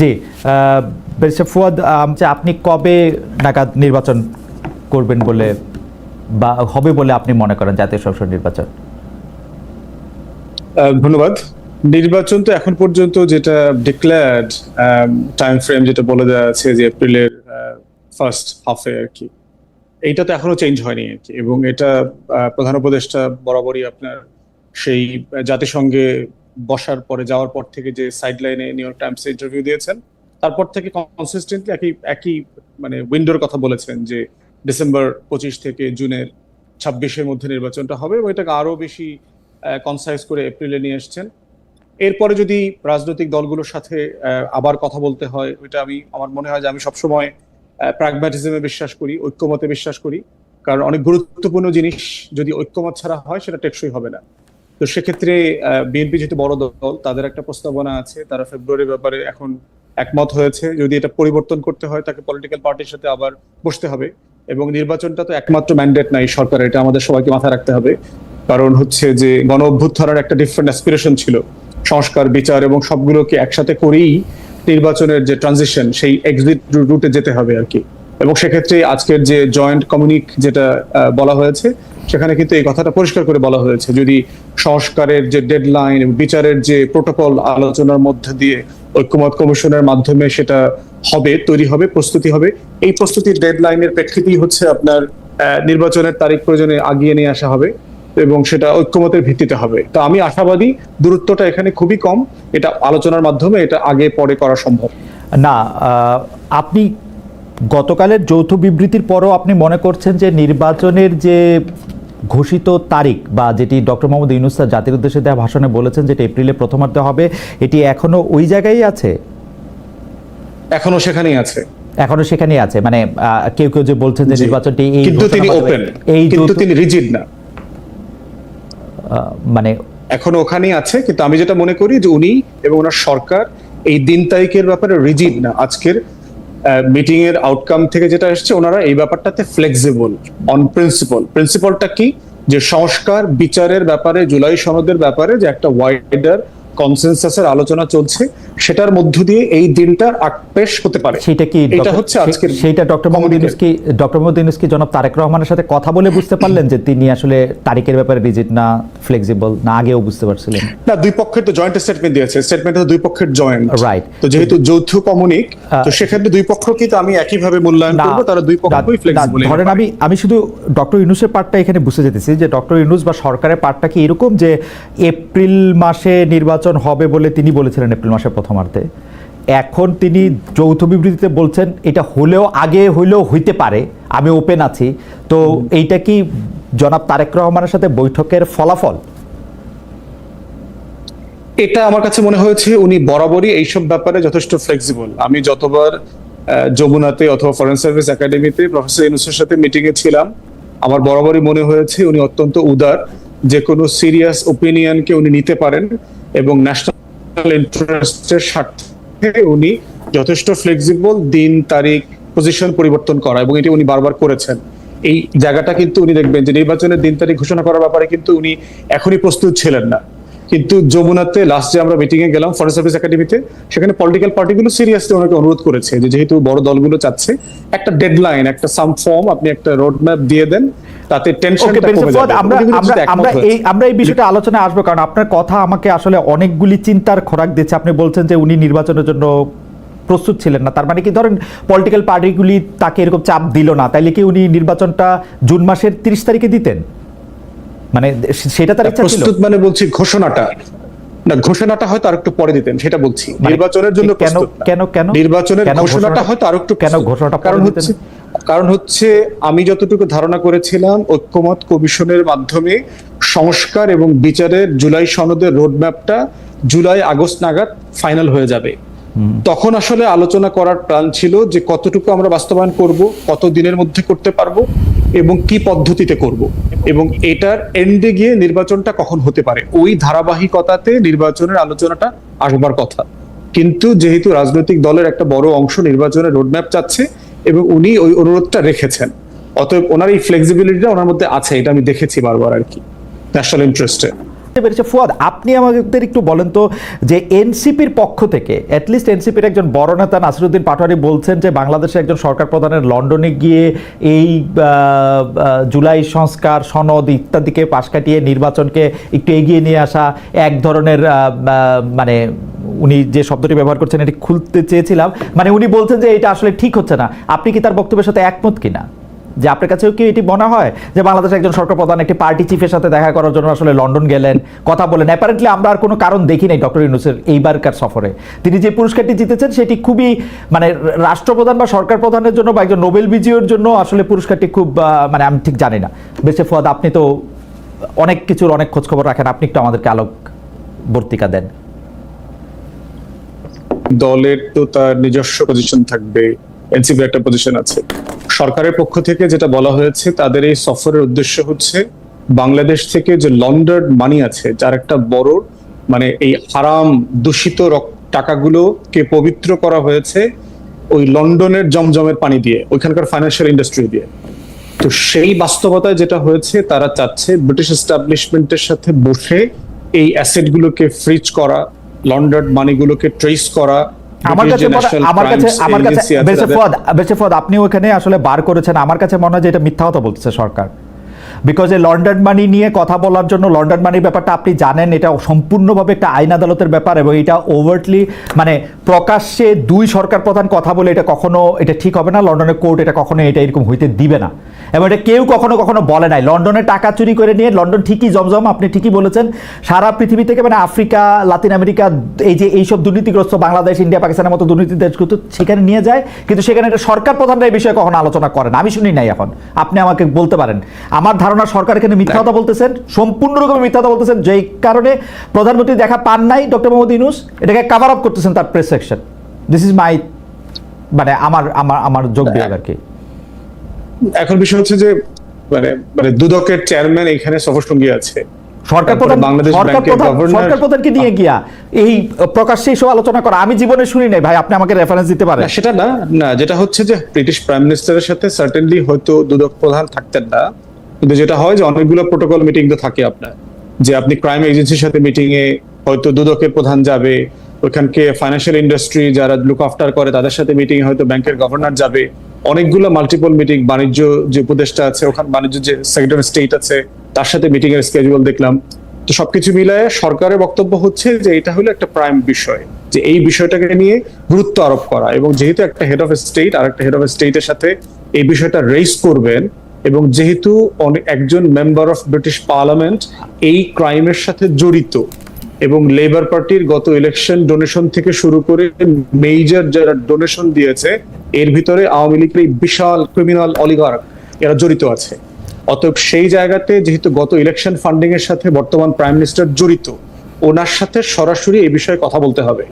জি ফুয়াদ যে আপনি কবে নাগাদ নির্বাচন করবেন বলে বা হবে বলে আপনি মনে করেন জাতীয় সংসদ নির্বাচন? ধন্যবাদ। নির্বাচন তো এখন পর্যন্ত যেটা ডিক্লেয়ার্ড টাইম ফ্রেম যেটা বলে দেওয়া আছে যে এপ্রিলের ফার্স্ট হাফে আর কি। এইটা তো এখনও চেঞ্জ হয়নি আর কি। এবং এটা প্রধান উপদেষ্টা বরাবরই আপনার সেই জাতিসংঘে বসার পরে, যাওয়ার পর থেকে যে সাইড লাইনে নিউ ইয়র্ক টাইমসে ইন্টারভিউ দিয়েছেন, তারপর থেকে কনসিস্টেন্টলি একই একই মানে উইন্ডোর কথা বলেছেন যে ডিসেম্বর পঁচিশ থেকে জুনের ছাব্বিশের মধ্যে নির্বাচনটা হবে এবং এটাকে আরও বেশি কনসাইজ করে এপ্রিলে নিয়ে এসছেন। এরপরে যদি রাজনৈতিক দলগুলোর সাথে আবার কথা বলতে হয়, ওইটা আমি, আমার মনে হয় যে আমি সবসময় প্রাগম্যাটিজমে বিশ্বাস করি, ঐক্যমতে বিশ্বাস করি। কারণ অনেক গুরুত্বপূর্ণ জিনিস যদি ঐক্যমত ছাড়া হয়, সেটা টেকসই হবে না। তো সেক্ষেত্রে বিএনপি যেহেতু বড় দল, তাদের একটা প্রস্তাবনা আছে, তারা ফেব্রুয়ারির ব্যাপারে এখন একমত হয়েছে। যদি এটা পরিবর্তন করতে হয়, তাকে পলিটিক্যাল পার্টির সাথে আবার বসতে হবে। এবং নির্বাচনটা তো একমাত্র ম্যান্ডেট নাই সরকার এটা আমাদের সবাইকে মাথায় রাখতে হবে। কারণ হচ্ছে যে গণ অভ্যুত্থানের একটা ডিফারেন্ট অ্যাসপিরেশন ছিল। সংস্কার, বিচার এবং সবগুলোকে একসাথে করেই নির্বাচনের যে ট্রানজিশন সেই এক্সিট রুটে যেতে হবে আর কি। এবং সেক্ষেত্রে আজকের যে জয়েন্ট কমিউনিক যেটা বলা হয়েছে, সেখানে কিন্তু এই কথাটা পরিষ্কার করে বলা হয়েছে। যদি সংস্কারের যে ডেডলাইন বিচারের যে প্রোটোকল আলোচনার মধ্যে দিয়ে ঐক্যমত কমিশনের মাধ্যমে সেটা হবে, তৈরি হবে, প্রস্তুতি হবে, এই প্রস্তুতির ডেডলাইনের প্রেক্ষিতেই হচ্ছে আপনার নির্বাচনের তারিখ প্রয়োজনে আগিয়ে নিয়ে আসা হবে এবং সেটা ঐক্যমতের ভিত্তিতে হবে। তো আমি আশাবাদী দূরত্বটা এখানে খুবই কম। এটা আলোচনার মাধ্যমে এটা আগে পরে করা সম্ভব। না আপনি গতকালের যৌথ বিবৃতির পরও আপনি মনে করছেন যে নির্বাচনের যে ঘোষিত তারিখ বা যেটি ডক্টর মোহাম্মদ ইউনুস স্যার জাতির উদ্দেশ্যে দেওয়া ভাষণে বলেছেন যেটা এপ্রিলে প্রথমার্ধে হবে এটি এখনও ওই জায়গায় আছে? এখনও সেখানেই আছে। এখনও সেখানেই আছে? মানে কেউ কেউ যে বলছেন যে নির্বাচনটি এই কিন্তু তিনি ওপেন এই কিন্তু তিনি রিজিড না। মানে এখনও ওখানেই আছে কিন্তু আমি যেটা মনে করি যে উনি এবং ওনার সরকার এই দিন তারিখের ব্যাপারে রিজিড না। আজকের মিটিং এর আউটকাম থেকে যেটা এসছে, ওনারা এই ব্যাপারটাতে ফ্লেক্সিবল অন প্রিন্সিপাল প্রিন্সিপালটা কি? যে সংস্কার বিচারের ব্যাপারে, জুলাই সনদের ব্যাপারে যে একটা ওয়াইডার কনসেনসাসের আলোচনা চলছে সেটার মধ্য দিয়ে এই দিনটা আকপেশ হতে পারে সেটা কি এটা হচ্ছে আজকের সে- সেইটা ডক্টর মোহাম্মদ। ইউনুস কি ডক্টর মোহাম্মদ ইউনুস কি জনাব তারেক রহমানের সাথে কথা বলে বুঝতে পারলেন যে তিনি আসলে তারিখের ব্যাপারে রিজিট না ফ্লেক্সিবল না আগেও বুঝতে পারছিলেন না দুই পক্ষের তো জয়েন্ট স্টেটমেন্ট দিয়েছে স্টেটমেন্ট দুই পক্ষের জয়েন্ট Right. তো যেহেতু যৌথ কমিউনিক তো সেক্ষেত্রে দুই পক্ষকে তো আমি একই ভাবে মূল্যায়ন করব তারা দুই পক্ষই ফ্লেক্সিবল ধরেন আমি আমি শুধু ডক্টর ইউনুসের পার্টটা এখানে বুঝতে যেতেছি যে ডক্টর ইউনুস বা সরকারের পার্টটা কি এরকম যে এপ্রিল মাসে নির্বাচন হবে বলে তিনি বলেছিলেন এপ্রিল মাসের প্রথমার্ধে। এখন তিনি যৌথ বিবৃতিতে বলছেন, এটা হলেও আগে হইলেও হইতে পারে, আমি ওপেন আছি। তো এইটা কি জনাব তারেক রহমানের সাথে বৈঠকের ফলাফল? এটা আমার কাছে মনে হয়েছে উনি বরাবরই এইসব ব্যাপারে যথেষ্ট ফ্লেক্সিবল আমি যতবার যমুনাতে অথবা ফরেন সার্ভিস একাডেমিতে প্রফেসর ইউনুসের সাথে মিটিংয়ে ছিলাম, আমার বরাবরই মনে হয়েছে উনি অত্যন্ত উদার, যে কোনো সিরিয়াস ওপিনিয়নকে উনি নিতে পারেন। এবং ন্যাশনাল ইন্টারেস্টের স্বার্থে উনি যথেষ্ট ফ্লেক্সিবল দিন, তারিখ পজিশন পরিবর্তন করা এবং এটি উনি বারবার করেছেন। এই জায়গাটা কিন্তু উনি দেখবেন যে নির্বাচনের দিন, তারিখ ঘোষণা করার ব্যাপারে কিন্তু উনি এখনই প্রস্তুত ছিলেন না। কিন্তু যমুনাতে লাস্ট যে আমরা মিটিং এ গেলাম ফরেন সার্ভিস একাডেমিতে সেখানে পলিটিক্যাল পার্টিগুলো সিরিয়াসলি ওনাকে অনুরোধ করেছে যে যেহেতু বড় দলগুলো চাচ্ছে, একটা ডেডলাইন একটা সাম ফর্ম আপনি একটা রোড ম্যাপ দিয়ে দেন তাতে টেনশনটা কমে যাবে। আমরা। এই আমরা এই বিষয়টা আলোচনায় আসব কারণ আপনার কথা আমাকে আসলে অনেকগুলি চিন্তার খোরাক দিচ্ছে। আপনি বলছেন যে উনি নির্বাচনের জন্য প্রস্তুত ছিলেন না। তার মানে কি ধরেন পলিটিক্যাল পার্টিগুলি তাকে এরকম চাপ দিল না। তাইলে কি উনি নির্বাচনটা জুন মাসের তিরিশ তারিখে দিতেন? মানে সেটা তার ইচ্ছা ছিল? প্রস্তুত মানে বলছি ঘোষণাটা। না ঘোষণাটা হয়তো আরেকটু পরে দিতেন সেটা বলছি। মানে নির্বাচনের জন্য কেন- কেন- কেন? নির্বাচনের ঘোষণাটা হয়তো আরেকটু কেন ঘোষণাটা কারণ? হচ্ছে কারণ হচ্ছে আমি যতটুকু ধারণা করেছিলাম ঐক্যমত কমিশনের মাধ্যমে সংস্কার এবং বিচারের জুলাই সনদের রোডম্যাপটা জুলাই আগস্ট নাগাদ ফাইনাল হয়ে যাবে। তখন আসলে আলোচনা করার প্ল্যান ছিল যে কতটুকু আমরা বাস্তবায়ন করব কত দিনের মধ্যে করতে পারব এবং কি পদ্ধতিতে করব এবং এটার এন্ডে গিয়ে নির্বাচনটা কখন হতে পারে। ওই ধারাবাহিকতাতে নির্বাচনের আলোচনাটা আসবার কথা। কিন্তু যেহেতু রাজনৈতিক দলের একটা বড় অংশ নির্বাচনের রোডম্যাপ চাচ্ছে এবং উনি ওই অনুরোধটা রেখেছেন। অতএব ওনার এই ফ্লেক্সিবিলিটিটা ওনার মধ্যে আছে, এটা আমি দেখেছি বারবার আর কি ন্যাশনাল ইন্টারেস্টে পেরেছে। ফুয়াদ, আপনি আমাদের একটু বলেন তো যে এনসিপির পক্ষ থেকে অ্যাটলিস্ট এনসিপির একজন বড় নেতা নাসিরুদ্দিন পাটোয়ারি বলছেন যে বাংলাদেশের একজন সরকার প্রধানের লন্ডনে গিয়ে এই জুলাই সংস্কার, সনদ ইত্যাদিকে পাশ কাটিয়ে নির্বাচনকে একটু এগিয়ে নিয়ে আসা, এক ধরনের মানে উনি যে শব্দটি ব্যবহার করছেন, এটি খুলতে চেয়েছিলাম। মানে উনি বলছেন যে এটা আসলে ঠিক হচ্ছে না। আপনি কি তার বক্তব্যের সাথে একমত কিনা? যে আপনার কাছেও কি এটি মনে হয়? যে বাংলাদেশের একজন সরকার প্রধান একটি পার্টি চিফের সাথে দেখা করার জন্য আসলে লন্ডন গেলেন, কথা বলেন। অ্যাপারেন্টলি আমরা আর কোনো কারণ দেখি নাই ডক্টর ইউনুসের এইবারকার সফরে। তিনি যে পুরস্কারটি জিতেছেন, সেটি খুবই মানে রাষ্ট্রপ্রধান বা সরকার প্রধানের জন্য বা একজন নোবেল বিজয়ীর জন্য আসলে পুরস্কারটি খুব মানে আমি ঠিক জানি না। বেশে ফদ আপনি তো অনেক কিছুর অনেক খোঁজখবর রাখেন। আপনি একটু আমাদেরকে আলোক বর্তিকা দেন। দলের তো তার নিজস্ব পজিশন থাকবে। এনসিপি একটা পজিশন আছে। সরকারের পক্ষ থেকে যেটা বলা হয়েছে, তাদের এই সফরের উদ্দেশ্য হচ্ছে বাংলাদেশ থেকে যে লন্ডার্ড মানি আছে, যার একটা বড় মানে এই হারাম দূষিত টাকাগুলোকে পবিত্র করা হয়েছে ওই লন্ডনের জমজমের পানি দিয়ে, ওইখানকার ফাইন্যান্সিয়াল ইন্ডাস্ট্রি দিয়ে। তো সেই বাস্তবতায় যেটা হয়েছে, তারা চাচ্ছে ব্রিটিশ এস্টাবলিশমেন্টের সাথে বসে এই অ্যাসেট গুলোকে ফ্রিজ করা লন্ডার্ড মানিগুলোকে ট্রেস করা আমার কাছে আমার কাছে আমার কাছে আপনি ওখানে আসলে বার করেছেন। আমার কাছে মনে হয় যে এটা মিথ্যা কথা বলতেছে সরকার। বিকজ এই লন্ডন মানি নিয়ে কথা বলার জন্য লন্ডন মানির ব্যাপারটা আপনি জানেন এটা সম্পূর্ণভাবে একটা আইন আদালতের ব্যাপার এবং এটা ওভারটলি মানে প্রকাশ্যে দুই সরকার প্রধান কথা বলে এটা কখনো এটা ঠিক হবে না লন্ডনের কোর্ট এটা কখনো এটা এরকম হইতে দিবে না। এবং এটা কেউ কখনো কখনো বলে নাই। লন্ডনে টাকা চুরি করে নিয়ে, লন্ডন ঠিকই জমজম, আপনি ঠিকই বলেছেন। সারা পৃথিবী থেকে মানে আফ্রিকা, লাতিন আমেরিকা, এই যে এইসব দুর্নীতিগ্রস্ত বাংলাদেশ, ইন্ডিয়া, পাকিস্তানের মতো দুর্নীতি দেশগুলো সেখানে নিয়ে যায়। কিন্তু সেখানে একটা সরকার প্রধানরা এই বিষয়ে কখনো আলোচনা করেন আমি শুনি নাই এখন। আপনি আমাকে বলতে পারেন। আমার ধারণা সরকার এখানে মিথ্যা কথা বলতেছেন, সম্পূর্ণ মিথ্যা কথা বলতেছেন। যেই কারণে প্রধানমন্ত্রী দেখা পান নাই, ডক্টর মোহাম্মদ ইউনুস, এটাকে কাভার আপ করতেছেন তার press section this is my মানে আমার আমার আমার যোগ আর কি। এখন বিষয় হচ্ছে যে মানে মানে দুদকের চেয়ারম্যান এখানে সফরসঙ্গী আছে। সরকার প্রধান সরকার প্রধান সরকার প্রধানকে নিয়ে গিয়া এই প্রকাশ্যে এইসব আলোচনা করা আমি জীবনে শুনি নাই ভাই আপনি আমাকে রেফারেন্স দিতে পারেন। সেটা না না যেটা হচ্ছে যে ব্রিটিশ প্রাইম মিনিস্টারের সাথে সার্টেনলি হয়তো দুদক প্রধান থাকতেন না। কিন্তু যেটা হয় যে অনেকগুলো প্রোটোকল মিটিং তো থাকে আপনার। যে আপনি ক্রাইম এজেন্সির সাথে মিটিং এ হয়তো দুদকের প্রধান যাবে ওখানকে ফাইন্যান্সিয়াল ইন্ডাস্ট্রি যারা লুক আফটার করে তাদের সাথে মিটিং হয়তো ব্যাংকের গভর্নর যাবে। অনেকগুলো মাল্টিপল মিটিং বাণিজ্য যে উপদেষ্টা আছে, ওখানে বাণিজ্য যে সেক্রেটারি স্টেট আছে, তার সাথে মিটিং এর স্কেজুয়াল দেখলাম। তো সবকিছু মিলায় সরকারের বক্তব্য হচ্ছে যে এটা হলো একটা প্রাইম বিষয়, যে এই বিষয়টাকে নিয়ে গুরুত্ব আরোপ করা এবং যেহেতু একটা হেড অফ স্টেট আর একটা হেড অফ স্টেটের সাথে এই বিষয়টা রেইজ করবেন এবং যেহেতু একজন মেম্বার অফ ব্রিটিশ পার্লামেন্ট এই ক্রাইমের সাথে জড়িত এবং লেবার পার্টির গত ইলেকশন ডোনেশন থেকে শুরু করে মেজর যারা ডোনেশন দিয়েছে এর ভিতরে আওয়ামী লীগের এই বিশাল ক্রিমিনাল অলিগার এরা জড়িত আছে। অতএব সেই জায়গাতে যেহেতু গত ইলেকশন ফান্ডিং এর সাথে বর্তমান প্রাইম মিনিস্টার জড়িত ওনার সাথে সরাসরি এই বিষয়ে কথা বলতে হবে।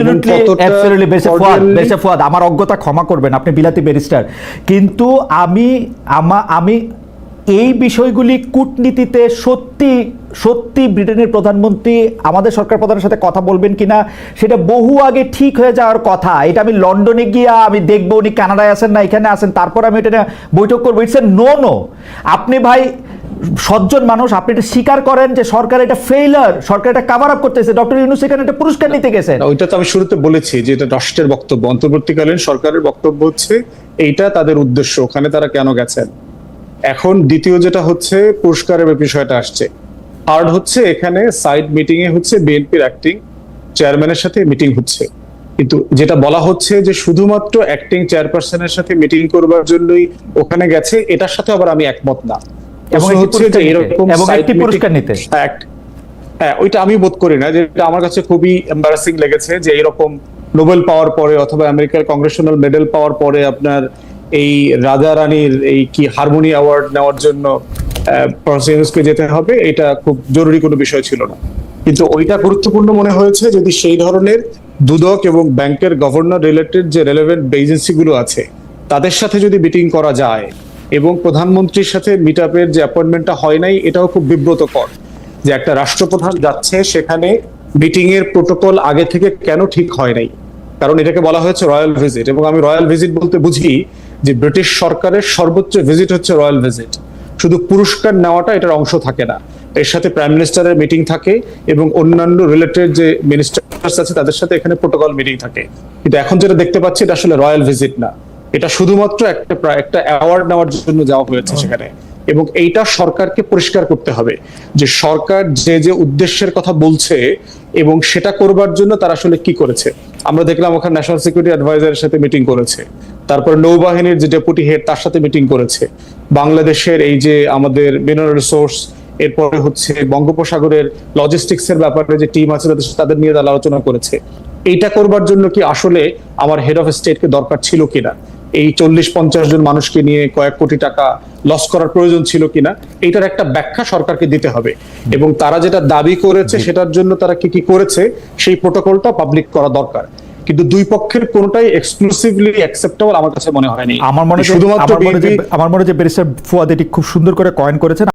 এবং অ্যাবসলিউটলি বেসে ফুয়াদ বেসে ফুয়াদ। আমার অজ্ঞতা ক্ষমা করবেন আপনি বিলাতি ব্যারিস্টার কিন্তু আমা আমি এই বিষয়গুলি কূটনীতিতে সত্যি সত্যি ব্রিটেনের প্রধানমন্ত্রী আমাদের সরকার প্রধানের সাথে কথা বলবেন কিনা সেটা বহু আগে ঠিক হয়ে যাওয়ার কথা। এটা আমি লন্ডনে গিয়া আমি দেখব উনি কানাডায় আছেন না এখানে আছেন তারপর আমি এটা বৈঠক করব। ইটস এ নো নো আপনি ভাই সজ্জন মানুষ আপনি এটা স্বীকার করেন যে সরকার এটা ফেইলার সরকার এটা কাভার আপ করতেছে। ডক্টর ইউনুস এখানে একটা পুরস্কার নিতে গেছেন। ওইটা তো আমি শুরুতে বলেছি যে এটা রাষ্ট্রের বক্তব্য। অন্তর্বর্তীকালীন সরকারের বক্তব্য হচ্ছে এইটা তাদের উদ্দেশ্য ওখানে তারা কেন গেছেন? এখন দ্বিতীয় যেটা হচ্ছে পুরস্কারের বিষয়টা আসছে। থার্ড হচ্ছে এখানে সাইড মিটিং এ হচ্ছে বিএনপির অ্যাক্টিং চেয়ারম্যানের সাথে মিটিং হচ্ছে। কিন্তু যেটা বলা হচ্ছে যে শুধুমাত্র অ্যাক্টিং চেয়ারপারসনের সাথে মিটিং করবার জন্যই ওখানে গেছে এটার সাথে আবার আমি একমত না। এবং হচ্ছে যে এরকম একটি পুরস্কার নিতে। হ্যাঁ ওইটা আমি বোধ করি না যেটা আমার কাছে খুবই এম্বারাসিং লেগেছে যে এরকম নোবেল পাওয়ার পরে অথবা আমেরিকার কংগ্রেশনাল মেডেল পাওয়ার পরে আপনার এই রাজা রানীর এই কি হারমোনি অ্যাওয়ার্ড নেওয়ার জন্য যেতে হবে, এটা খুব জরুরি কোনো বিষয় ছিল না। কিন্তু ওইটা গুরুত্বপূর্ণ মনে হয়েছে যদি সেই ধরনের দুদক এবং ব্যাংকের গভর্নর রিলেটেড যে রেলেভেন্ট এজেন্সিগুলো আছে, তাদের সাথে যদি মিটিং করা যায় এবং প্রধানমন্ত্রীর সাথে মিট আপের যে অ্যাপয়েন্টমেন্টটা হয় নাই, এটাও খুব বিব্রতকর যে একটা রাষ্ট্রপ্রধান যাচ্ছে সেখানে মিটিং এর প্রোটোকল আগে থেকে কেন ঠিক হয় নাই। কারণ এটাকে বলা হয়েছে রয়্যাল ভিজিট এবং আমি রয়্যাল ভিজিট বলতে বুঝি যে ব্রিটিশ সরকারের সর্বোচ্চ ভিজিট হচ্ছে রয়্যাল ভিজিট শুধু পুরস্কার নেওয়াটা এটার অংশ থাকে না। এর সাথে প্রাইম মিনিস্টারের মিটিং থাকে এবং অন্যান্য রিলেটেড যে মিনিস্টার্স আছে তাদের সাথে এখানে প্রোটোকল মিটিং থাকে। কিন্তু এখন যেটা দেখতে পাচ্ছি এটা আসলে রয়্যাল ভিজিট না। এটা শুধুমাত্র একটা একটা অ্যাওয়ার্ড নেওয়ার জন্য যাওয়া হয়েছে সেখানে। এবং এইটা সরকারকে পরিষ্কার করতে হবে যে সরকার যে যে উদ্দেশ্যের কথা বলছে এবং সেটা করবার জন্য তারা আসলে কি করেছে। আমরা দেখলাম ওখানে ন্যাশনাল সিকিউরিটি অ্যাডভাইজারের সাথে মিটিং করেছে। তারপর নৌবাহিনীর যে ডেপুটি হেড তার সাথে মিটিং করেছে। বাংলাদেশের এই যে আমাদের মিনারেল রিসোর্স এরপরে হচ্ছে বঙ্গোপসাগরের লজিস্টিক্স এর ব্যাপারে যে টিম আছে তাদের তাদের নিয়ে তারা আলোচনা করেছে। এইটা করবার জন্য কি আসলে আমার হেড অফ স্টেটকে দরকার ছিল কিনা? এই চল্লিশ পঞ্চাশ জন মানুষকে নিয়ে কয়েক কোটি টাকা লস করার প্রয়োজন ছিল কিনা? এটার একটা ব্যাখ্যা সরকারকে দিতে হবে। এবং তারা যেটা দাবি করেছে সেটার জন্য তারা কি কি করেছে সেই প্রোটোকলটা পাবলিক করা দরকার। কিন্তু দুই পক্ষের কোনটাই এক্সক্লুসিভলি অ্যাকসেপ্টেবল আমার কাছে মনে হয়নি। আমার মনে হয় শুধুমাত্র আমার মনে হয় যে আমার মনে যে ব্যারিস্টার ফুয়াদ এটি খুব সুন্দর করে কয়েন করেছেন।